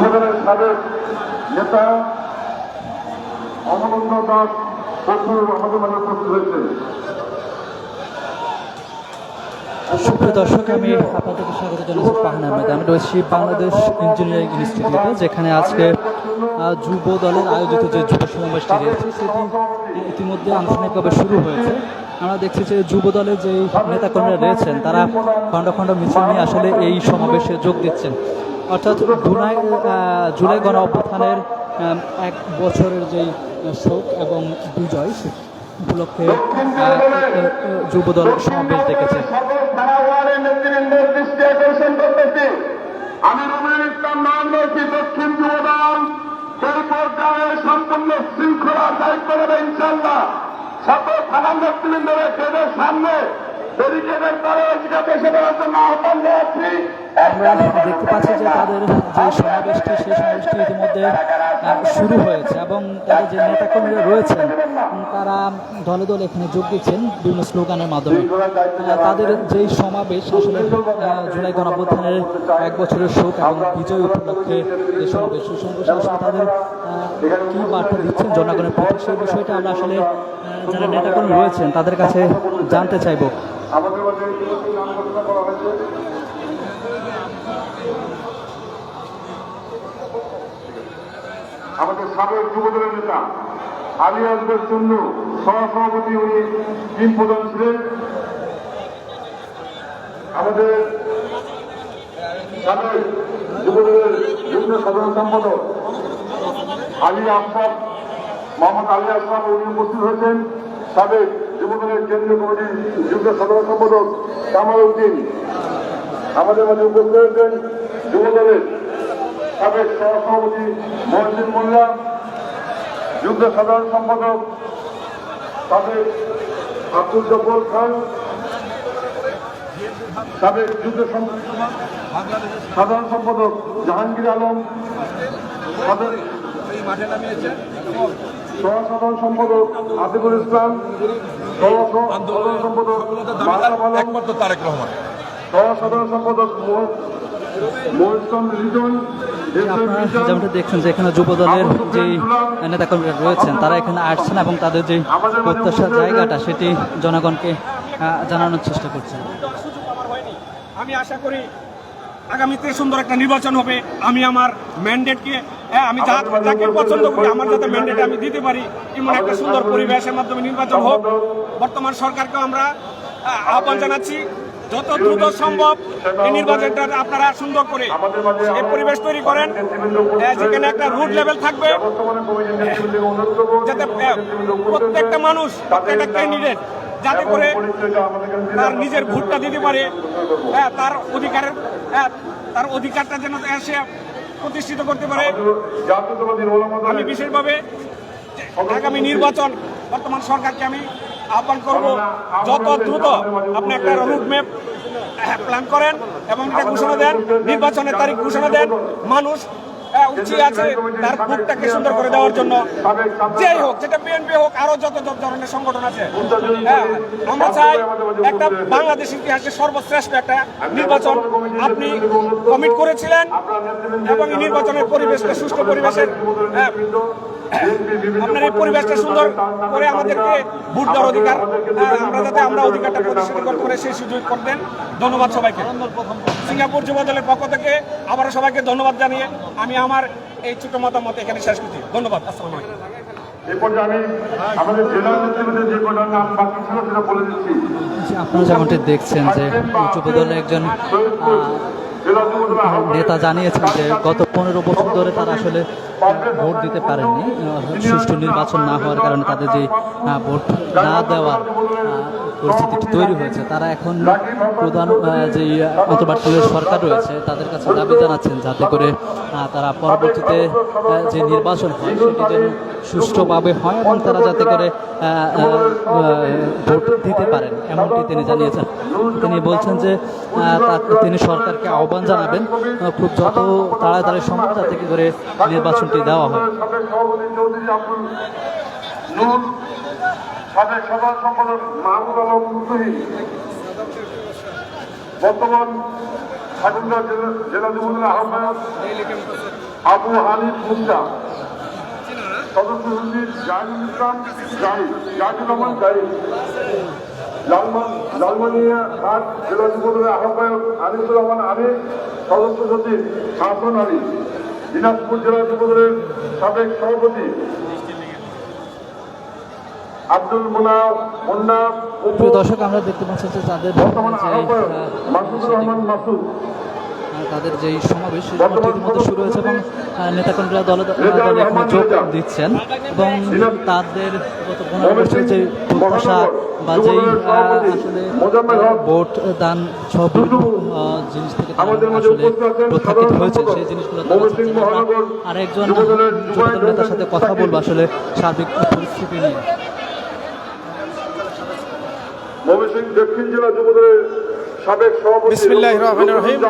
যুবদলের সাবেক নেতা অমরেন্দ্র দাস প্রচুর আমাদের উপস্থিত হয়েছে। সুপ্রিয় দর্শক, আমি আপনাদেরকে স্বাগত জানাচ্ছি পাহান আহমেদ আমি রয়েছি বাংলাদেশ ইঞ্জিনিয়ারিং ইনস্টিটিউটে, যেখানে আজকে যুব দলের আয়োজিত যে যুব সমাবেশটি রয়েছে, সেটি ইতিমধ্যে আনুষ্ঠানিকভাবে শুরু হয়েছে। আমরা দেখছি যে যুব দলের যে নেতাকর্মীরা রয়েছেন, তারা খণ্ড খণ্ড মিছিল নিয়ে আসলে এই সমাবেশে যোগ দিচ্ছেন। অর্থাৎ জুলাই জুলাই গণ অভ্যুত্থানের এক বছরের যেই শোক এবং বিজয় সে উপলক্ষে আহ, যুব দল সমাবেশ করতেছি আমি রুমের ইসলাম নাম রয়েছি দক্ষিণ যুবদল। সেই পর্যায়ে সম্পূর্ণ শৃঙ্খলা দায়িত্ব নেবে ইনশাল্লাহ সকল গেটের সামনে ব্যারিকেডের সেবার জন্য আহ্বান আমরা দেখতে পাচ্ছি যে তাদের যে সমাবেশটি, সেই সমাবেশটি ইতিমধ্যে শুরু হয়েছে এবং তাদের যে নেতাকর্মীরা রয়েছেন তারা দলে দলে এখানে যোগ দিচ্ছেন বিভিন্ন স্লোগানের মাধ্যমে। তাদের যেই সমাবেশ আসলে জুলাই গণঅভ্যুত্থানের এক বছরের শোক এবং বিজয় উপলক্ষে যে সমাবেশ, সেই আসলে তাদের কি বার্তা দিচ্ছেন জনগণের প্রতি সেই বিষয়টা আমরা আসলে যারা নেতাকর্মী রয়েছেন তাদের কাছে জানতে চাইব। আমাদের মাঝে ইতিমধ্যে নাম ঘোষণা করা হয়েছে আমাদের সাবেক যুবদলের নেতা আলী আসবের জন্য সহসভাপতি উনি টিম প্রধান ছিলেন। আমাদের সাবেক যুবদলের যুগ্ম সাধারণ সম্পাদক আলী আফসাব মোহাম্মদ আলী আফসাব উনি উপস্থিত হয়েছেন। সাবেক যুবদলের কেন্দ্রীয় কমিটির যুগ্ম সাধারণ সম্পাদক কামাল উদ্দিন। আমাদের মাঝে উপস্থিত হয়েছেন যুবদলের সাবেক সহসভাপতি মহসিন মোল্লা যুগ্ম সাধারণ সম্পাদক সাবেক আব্দুল জব্বর খান সাবেক যুগ্ম সম- সাধারণ সম্পাদক জাহাঙ্গীর আলম সাধারণ- সহসাধারণ সম্পাদক আতিকুল ইসলাম সহসাধারণ সম্পাদক একমাত্র তারেক রহমান। সহসাধারণ সম্পাদক মহিসম রিজন আপনারা যেমনটা দেখছেন যে এখানে যুব দলের যেই নেতাকর্মীরা রয়েছেন তারা এখানে আসছেন এবং তাদের যে প্রত্যাশার জায়গাটা সেটি জনগণকে জানানোর চেষ্টা করছেন সুযোগ আমার হয়নি। আমি আশা করি আগামীতে সুন্দর একটা নির্বাচন হবে। আমি আমার ম্যান্ডেটকে হ্যাঁ আমি যা যাকে পছন্দ করি আমার যাতে ম্যান্ডেট আমি দিতে পারি এমন একটা সুন্দর পরিবেশের মাধ্যমে নির্বাচন হোক। বর্তমান সরকারকেও আমরা আহ, আহ্বান জানাচ্ছি। যত দ্রুত সম্ভব এই নির্বাচনটা আপনারা সুন্দর করে এই পরিবেশ তৈরি করেন। যেখানে একটা রুট লেভেল থাকবে যাতে প্রত্যেকটা মানুষ প্রত্যেকটা ক্যান্ডিডেট যাতে করে তার নিজের ভোটটা দিতে পারে। হ্যাঁ তার অধিকারের তার অধিকারটা যেন সে প্রতিষ্ঠিত করতে পারে। আমি বিশেষভাবে আগামী নির্বাচন বর্তমান সরকারকে আমি আহ্বান করব যত দ্রুত আপনি একটা রুট ম্যাপ প্ল্যান করেন এবং একটা ঘোষণা দেন নির্বাচনের তারিখ ঘোষণা দেন মানুষ উচিত আছে তার সুন্দর করে দেওয়ার জন্য। হোক যেটা হোক যত যত ধরনের সংগঠন আছে হ্যাঁ আমরা চাই একটা বাংলাদেশ ইতিহাসে সর্বশ্রেষ্ঠ একটা নির্বাচন। আপনি কমিট করেছিলেন এবং নির্বাচনের পরিবেশটা সুষ্ঠু পরিবেশের হ্যাঁ, আপনার এই পরিবেশটা সুন্দর করে আমাদেরকে ভোট দেওয়ার অধিকার হ্যাঁ, আমরা যাতে আমরা অধিকারটা প্রতিষ্ঠিত করতে পারি সেই সুযোগ করে দেন। ধন্যবাদ সবাইকে। সিঙ্গাপুর যুব দলের পক্ষ থেকে আবারও সবাইকে ধন্যবাদ জানিয়ে আমি আমার এই ছোট মতামত এখানে শেষ করছি। ধন্যবাদ। আসসালামু আলাইকুম। এই পর্যায়ে আমি আমাদের জেলা নেতৃবৃন্দের যে কটার নাম বাকি ছিল সেটা বলে দিচ্ছি। আপনারা যেমনটি দেখছেন যে যুব দলের একজন নেতা জানিয়েছেন যে গত পনেরো বছর ধরে তারা আসলে ভোট দিতে পারেননি। সুষ্ঠু নির্বাচন না হওয়ার কারণে তাদের যে ভোট না দেওয়ার আহ, পরিস্থিতিটি তৈরি হয়েছে। তারা এখন প্রধান যে অন্তর্বর্তীকালীন সরকার রয়েছে তাদের কাছে দাবি জানাচ্ছেন যাতে করে তারা পরবর্তীতে যে নির্বাচন হয় সেটি যেন সুষ্ঠুভাবে হয় এবং তারা যাতে করে ভোট দিতে পারেন এমনটি তিনি জানিয়েছেন। তিনি বলছেন যে তিনি সরকারকে আহ্বান জানাবেন খুব যত তাড়াতাড়ি সম্ভব যাতে করে নির্বাচনটি দেওয়া হয় সাবেক নূর সম্পাদক মাহমুদ আলম মুসলিম বর্তমান ঠাকুরগাঁ জেলা জেলা যুবদলের আহ্বায়ক আবু হানিফ মুন্ডা সদস্য সচিব জাহিদুল ইসলাম জাহিদ, জাহিদুর রহমান জাহিদ। লালমান লালমানিয়া ঘাট জেলা যুবদলের আহ্বায়ক আনিসুর রহমান আনিস সদস্য সচিব হাসান আলী। দিনাজপুর জেলা যুবদলের সাবেক সভাপতি আব্দুল মুনা মুন্না উপু প্রিয় দর্শক আমরা দেখতে পাচ্ছি যে তাদের বর্তমান যে মাসুদুর রহমান মাসুদ। তাদের যেই সমাবেশ ইতিমধ্যে শুরু হয়েছে এবং নেতাকর্মীরা দলে যোগ দিচ্ছেন এবং তাদের গত পনেরো বছরের যে প্রত্যাশা বা যেই আসলে ভোট দান আহ, জিনিস থেকে আসলে হয়েছে সেই জিনিসগুলো যুবায়র নেতার সাথে কথা। বলব আসলে সার্বিক পরিস্থিতি নিয়ে। ময়মনসিংহ দক্ষিণ জেলা যুবদলের সাবেক সভাপতি বিসমিল্লাহির রহমানির রহিম।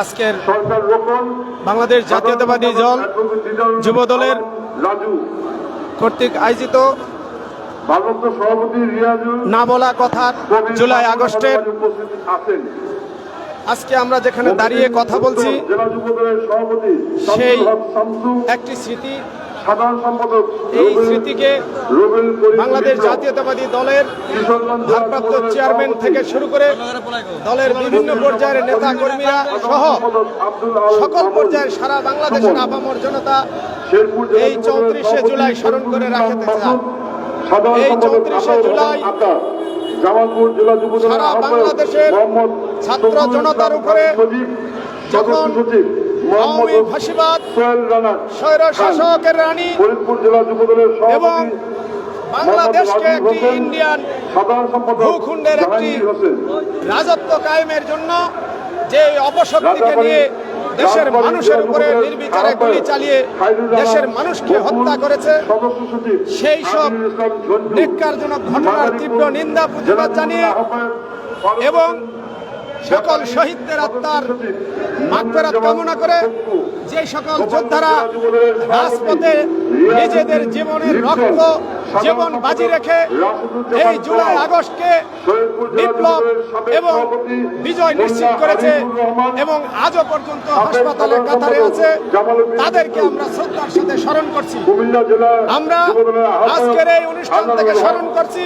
আজকের সরকার রোকন বাংলাদেশ জাতীয়তাবাদী দল যুবদলের রাজু। কর্তৃক আয়োজিত না বলা কথার কবির জুলাই আগস্টের আজকে আমরা যেখানে দাঁড়িয়ে কথা বলছি জেলা যুবদলের সভাপতি সেই একটি স্মৃতি সাধারণ সম্পাদক এই স্মৃতিকে বাংলাদেশ জাতীয়তাবাদী দলের ভারপ্রাপ্ত চেয়ারম্যান থেকে শুরু করে দলের বিভিন্ন পর্যায়ের নেতা কর্মীরা সহ সকল পর্যায়ের সারা বাংলাদেশের আপামর জনতা এই চৌত্রিশে জুলাই স্মরণ করে রাখতে চান। এই চৌত্রিশে জুলাই জামালপুর জেলা সারা বাংলাদেশের ছাত্র জনতার উপরে যখন আওয়ামী ফাঁসিবাদ স্বৈর শাসকের রানী এবং বাংলাদেশকে একটি ইন্ডিয়ান ভূখণ্ডের একটি রাজত্ব কায়েমের জন্য যে অপশক্তিকে নিয়ে দেশের মানুষের উপরে নির্বিচারে গুলি চালিয়ে দেশের মানুষকে হত্যা করেছে। সেই সব ঝন্টু, ধিক্কারজনক ঘটনার তীব্র নিন্দা প্রতিবাদ জানিয়ে এবং সকল শহীদদের আত্মার মাগফেরাত কামনা করে যে সকল যোদ্ধারা রাজপথে নিজেদের জীবনের রক্ত, জীবন বাজি রেখে এই জুলাই আগস্টকে বিপ্লব এবং বিজয় নিশ্চিত করেছে এবং আজও পর্যন্ত হাসপাতালে কাতারে আছে। তাদেরকে আমরা শ্রদ্ধার সাথে স্মরণ করছি। আমরা আজকের এই অনুষ্ঠান থেকে স্মরণ করছি।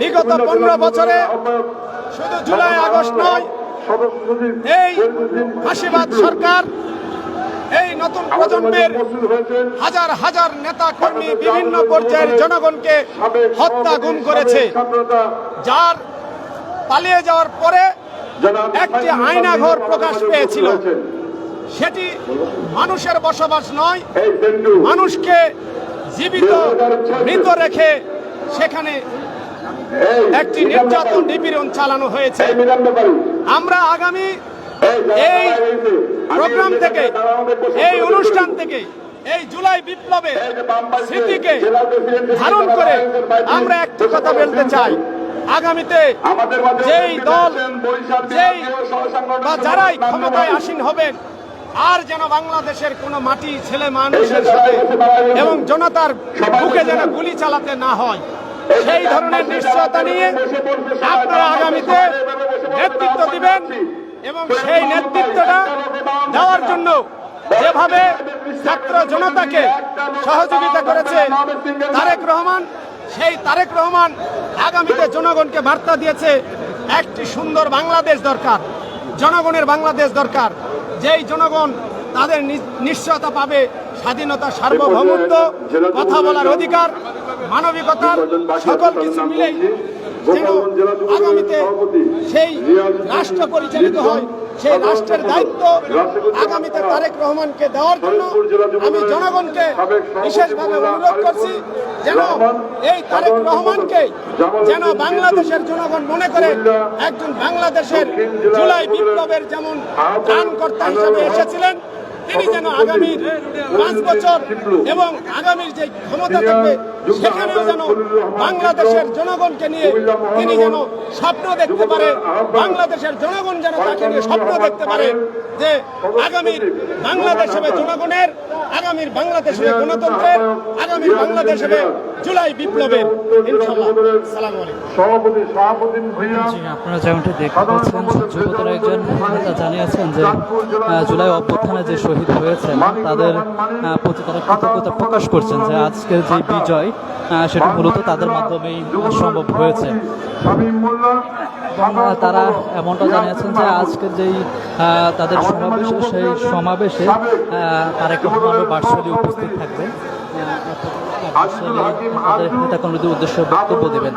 বিগত পনেরো বছরে শুধু জুলাই আগস্ট নয়, এই টিপলু। সরকার, এই নতুন প্রজন্মের হাজার হাজার নেতা কর্মী বিভিন্ন পর্যায়ের জনগণকে হত্যা গুম করেছে যার পালিয়ে যাওয়ার পরে একটি আয়নাঘর প্রকাশ পেয়েছিল। সেটি মানুষের বসবাস নয়, মানুষকে জীবিত, মৃত রেখে সেখানে একটি নির্যাতন নিপীড়ন চালানো হয়েছে। আমরা আগামী এই প্রোগ্রাম থেকে এই অনুষ্ঠান থেকে এই জুলাই বিপ্লবে এই যে বামপাশে স্মৃতিকে ধারণ করে আমরা একটি কথা বলতে চাই। আগামীতে যেই দল যেই বা যারাই ক্ষমতায় আসীন হবেন আর যেন বাংলাদেশের কোনো মাটি ছেলে মানুষের সাথে। এবং জনতার বুকে যেন গুলি চালাতে না হয়। সেই ধরনের নিশ্চয়তা নিয়ে আপনারা আগামীতে নেতৃত্ব দিবেন এবং সেই নেতৃত্বটা দেওয়ার জন্য যেভাবে ছাত্র জনতাকে সহযোগিতা করেছে তারেক রহমান, সেই তারেক রহমান আগামীতে জনগণকে বার্তা দিয়েছে, একটি সুন্দর বাংলাদেশ দরকার, জনগণের বাংলাদেশ দরকার। যেই জনগণ তাদের নিশ্চয়তা পাবে, স্বাধীনতা সার্বভৌমত্ব, কথা বলার অধিকার মানবিকতার সকল কিছু মিলেই যেন আগামীতে সেই রাষ্ট্র পরিচালিত হয় সেই রাষ্ট্রের দায়িত্ব আগামীতে তারেক রহমানকে দেওয়ার জন্য আমি জনগণকে বিশেষভাবে অনুরোধ করছি যেন এই তারেক রহমানকে যেন বাংলাদেশের জনগণ মনে করে একজন বাংলাদেশের জুলাই বিপ্লবের যেমন ত্রাণকর্তা হিসেবে এসেছিলেন তিনি যেন আগামীর পাঁচ বছর এবং আগামীর যে ক্ষমতা থাকবে সেখানেও যেন বাংলাদেশের জনগণকে নিয়ে তিনি যেন স্বপ্ন দেখতে পারে বাংলাদেশের জনগণ যেন তাকে নিয়ে স্বপ্ন দেখতে পারে যে আগামীর বাংলাদেশ হবে জনগণের আগামীর বাংলাদেশ হবে গণতন্ত্রের আগামীর বাংলাদেশ হবে জুলাই বিপ্লবের। আপনারা যেমনটি দেখতে পাচ্ছেন যুবদল একজন নেতা জানিয়েছেন যে জুলাই অভ্যুত্থানে যে শহীদ হয়েছেন, তাদের প্রতি তারা কৃতজ্ঞতা প্রকাশ করছেন যে আজকের যে বিজয় সেটা মূলত তাদের মাধ্যমেই সম্ভব হয়েছে। তারা এমনটা জানিয়েছেন যে আজকের যেই তাদের সমাবেশ, সেই সমাবেশে তারেক রহমানও ভার্চুয়ালি উপস্থিত থাকবে তাদের নেতাকর্মীদের উদ্দেশ্যে বক্তব্য দেবেন।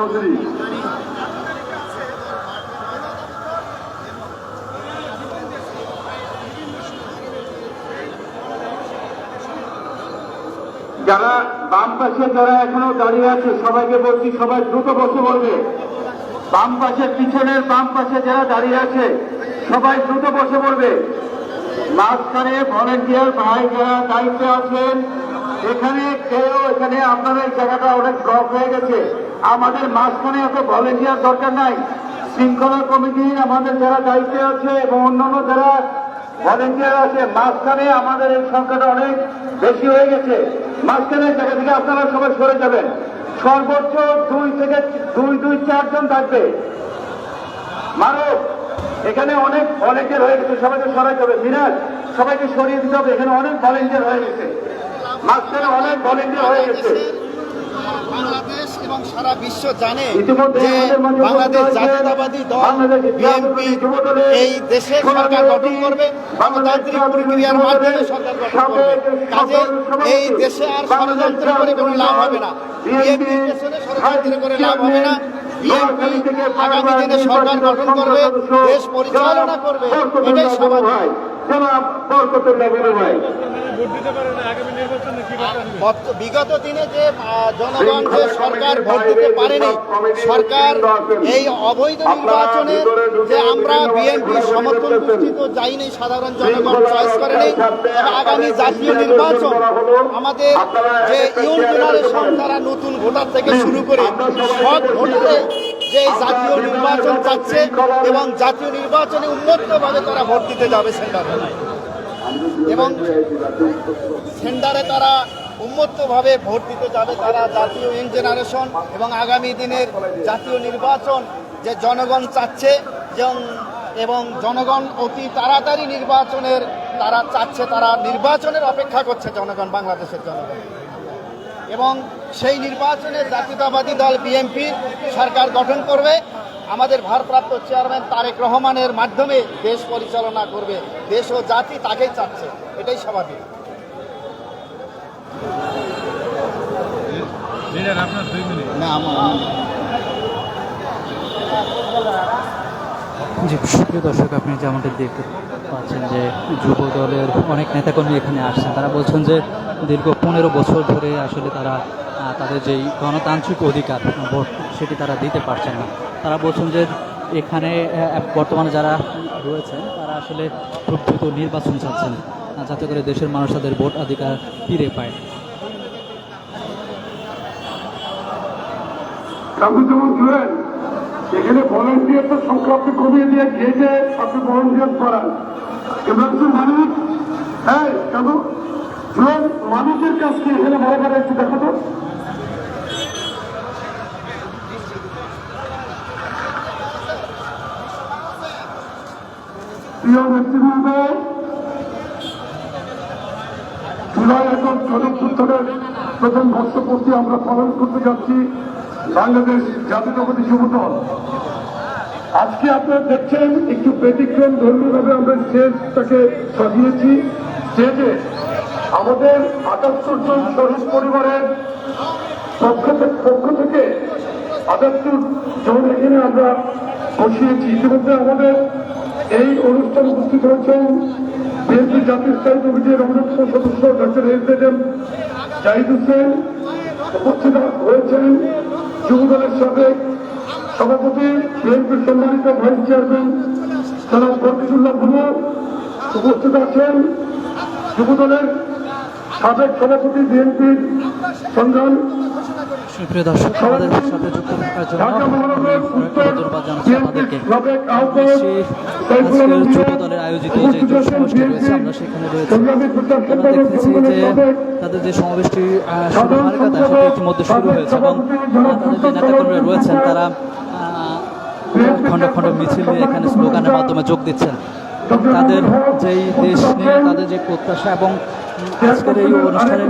যারা বাম পাশে যারা এখনও দাঁড়িয়ে আছে, সবাইকে বলছি, সবাই দ্রুত বসে বলবে। বাম পাশের পিছনের বাম পাশে যারা দাঁড়িয়ে আছে, সবাই দ্রুত বসে পড়বে মাঝখানে ভলেন্টিয়ার ভাই যারা দায়িত্বে আছেন, এখানে কেউ, এখানে আপনার এই জায়গাটা অনেক ব্লক হয়ে গেছে। আমাদের মাঝখানে এত ভলেন্টিয়ার দরকার নাই। শৃঙ্খলা কমিটি আমাদের যারা দায়িত্বে আছে এবং অন্যান্য যারা ভলেন্টিয়ার আছে, মাঝখানে আমাদের এই সংখ্যাটা অনেক বেশি হয়ে গেছে। মাঝখানে জায়গা থেকে আপনারা সবাই সরে যাবেন। সর্বোচ্চ দুই থেকে দুই দুই, চারজন থাকবে। মানব এখানে অনেক ভলেন্টিয়ার হয়ে গেছে, সবাইকে সরাই যাবে মিরাজ, সবাইকে সরিয়ে দিতে হবে। এখানে অনেক ভলেন্টিয়ার হয়ে গেছে। মাঝখানে অনেক ভলেন্টিয়ার হয়ে গেছে। সারা বিশ্ব জানে যে বাংলাদেশ জাতীয়তাবাদী দল বিএনপি এই দেশে সরকার গঠন করবে গণতান্ত্রিক প্রক্রিয়ার মাধ্যমে সরকার গঠন করবে। কাজে এই দেশে আর ষড়যন্ত্র করে কোনো লাভ হবে না। বিএনপির পেছনে ষড়যন্ত্র করে লাভ হবে না। বিএনপি আগামী দিনে সরকার গঠন করবে দেশ পরিচালনা করবে। এটাই স্বাভাবিক। জনাব বরকতুল্লাহ বিনু ভাই। বিগত দিনে যে জনগণ যে সরকার ভোট দিতে পারেনি সরকার এই অবৈধ নির্বাচনে যে আমরা বিএনপি সমর্থন করছি যাইনি সাধারণ জনগণ চয়েস করেনি আগামী জাতীয় নির্বাচন আমাদের যে ইয়ং জেনারেশন তারা নতুন ভোটার থেকে শুরু করে সব ভোটারে যে জাতীয় নির্বাচন চাচ্ছে এবং জাতীয় নির্বাচনে উন্মত্তভাবে তারা ভোট দিতে যাবে সেন্টারে। এবং সেন্টারে তারা উন্মত্তভাবে ভোট দিতে যাবে তারা জাতীয় ইয়ং জেনারেশন এবং আগামী দিনের জাতীয় নির্বাচন যে জনগণ চাচ্ছে এবং জনগণ অতি তাড়াতাড়ি নির্বাচনের তারা চাচ্ছে, তারা নির্বাচনের অপেক্ষা করছে জনগণ, বাংলাদেশের জনগণ। এবং সেই নির্বাচনে জাতীয়তাবাদী দল বিএনপি সরকার গঠন করবে। আমাদের ভারপ্রাপ্ত চেয়ারম্যান তারেক রহমানের মাধ্যমে দেশ পরিচালনা করবে। দেশ ও জাতি তাকেই চাচ্ছে। এটাই স্বাভাবিক। না আমার জি সুপ্রিয় দর্শক আপনি যেমনটি দেখতে পাচ্ছেন যে যুব দলের অনেক নেতাকর্মী এখানে আসছেন। তারা বলছেন যে দীর্ঘ পনেরো বছর ধরে আসলে তারা তাদের যেই গণতান্ত্রিক অধিকার, ভোট, সেটি তারা দিতে পারছেন না। তারা বলছেন যে এখানে বর্তমানে যারা রয়েছেন, তারা আসলে খুব দ্রুত নির্বাচন চাচ্ছেন, যাতে করে দেশের মানুষ তাদের ভোট অধিকার ফিরে পায়। আপনি যেমন এখানে সংখ্যা আপনি কমিয়ে দিয়ে গেটে আপনি ভলেন্টিয়ার করান। মানুষের এখানে বড় একটু দেখো তো। প্রিয় নেতৃবৃন্দ জুলাই এখন জনপ্রত্যানের প্রথম বর্ষপূর্তি আমরা পালন করতে যাচ্ছি বাংলাদেশ জাতীয়তাবাদী যুব দল আজকে আপনারা দেখছেন, একটু ব্যতিক্রম ধর্মীয়ভাবে আমরা স্টেজটাকে সাজিয়েছি। স্টেজে আমাদের আটাত্তর জন শহীদ পরিবারের পক্ষ পক্ষ থেকে আটাত্তর জন এখানে আমরা বসিয়েছি। ইতিমধ্যে আমাদের এই অনুষ্ঠান উপস্থিত হয়েছেন বিএনপি জাতীয় স্থায়ী কমিটির অন্যতম সদস্য doctor S M Zahid Hossain. উপস্থিত হয়েছেন যুবদলের সাবেক সভাপতি বিএনপির সম্মানিত ভাইস চেয়ারম্যান জনাব বরকিতুল্লাহ ভুমর উপস্থিত আছেন। যুবদলের সাবেক সভাপতি বিএনপির সংগ্রাম সুপ্রিয় দর্শক আমাদের সাথে যুক্ত থাকার জন্য ছোট দলের আয়োজিত যে সমাবেশটি রয়েছে আমরা সেখানে রয়েছি। আমরা দেখতেছি যে তাদের যে সমাবেশটি শুরু হওয়ার কথা সেটি ইতিমধ্যে শুরু হয়েছে এবং তাদের যে নেতাকর্মীরা রয়েছেন তারা খণ্ড খণ্ড মিছিল নিয়ে এখানে স্লোগানের মাধ্যমে যোগ দিচ্ছেন। তাদের যেই দেশ নিয়ে, তাদের যে প্রত্যাশা এবং আজকের এই অনুষ্ঠানের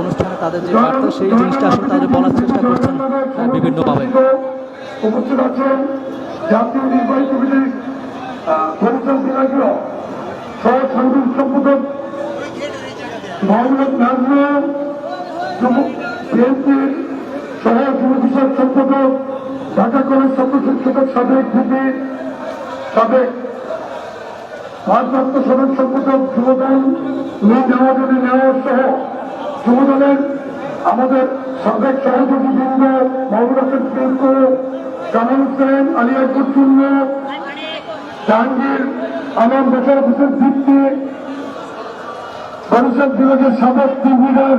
অনুষ্ঠানে তাদের যে বার্তা, সেই জিনিসটা আসলে তাদের বলার চেষ্টা করছেন বিভিন্নভাবে। উপস্থিত সম্পাদক ঢাকা কলেজ ছাত্র শিক্ষক সাবেক ভিপি সাবেক ভারপ্রাপ্ত সদস্য সম্পাদক যুবদল মীর জামাতুল নেওয়ার সহ যুবদলের আমাদের সাবেক সহযোগী বৃন্দ মোহাম্মদ হাসান পিঙ্কু কামাল হোসেন আলিয়া কুচুন্ন জাহাঙ্গীর আমার বসার হোসেন ভিত্তি বরিশাল বিভাগের সাবেক টিম লিডার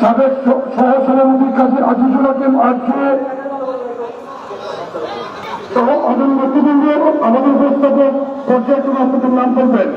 সাবেক সহ সভাপতি কাজী আজিজুল হাকিম আজকে সহ আমাদের নেতৃবৃন্দ আমাদের উপস্থাপক পর্যায়ক্রমে আপনাদের নাম বলবেন